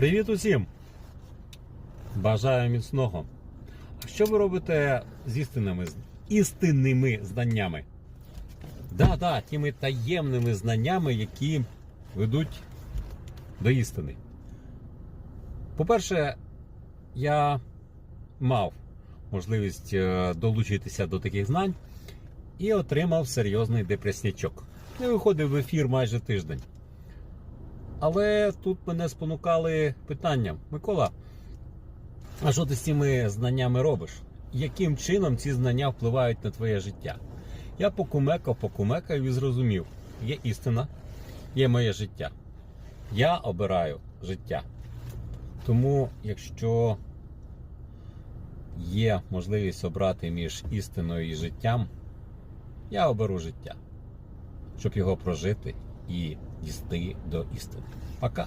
Привіт усім! Бажаю міцного. А що ви робите з істинними, істинними знаннями? Да, да, тими таємними знаннями, які ведуть до істини. По-перше, я мав можливість е, долучитися до таких знань і отримав серйозний депреснячок. Не виходив в ефір майже тиждень. Але тут мене спонукали питанням: Микола, а що ти з цими знаннями робиш? Яким чином ці знання впливають на твоє життя? Я покумекав, покумекав і зрозумів: є істина, є моє життя. Я обираю життя. Тому, якщо є можливість обрати між істиною і життям, я оберу життя, щоб його прожити і дійти до істини. Пока.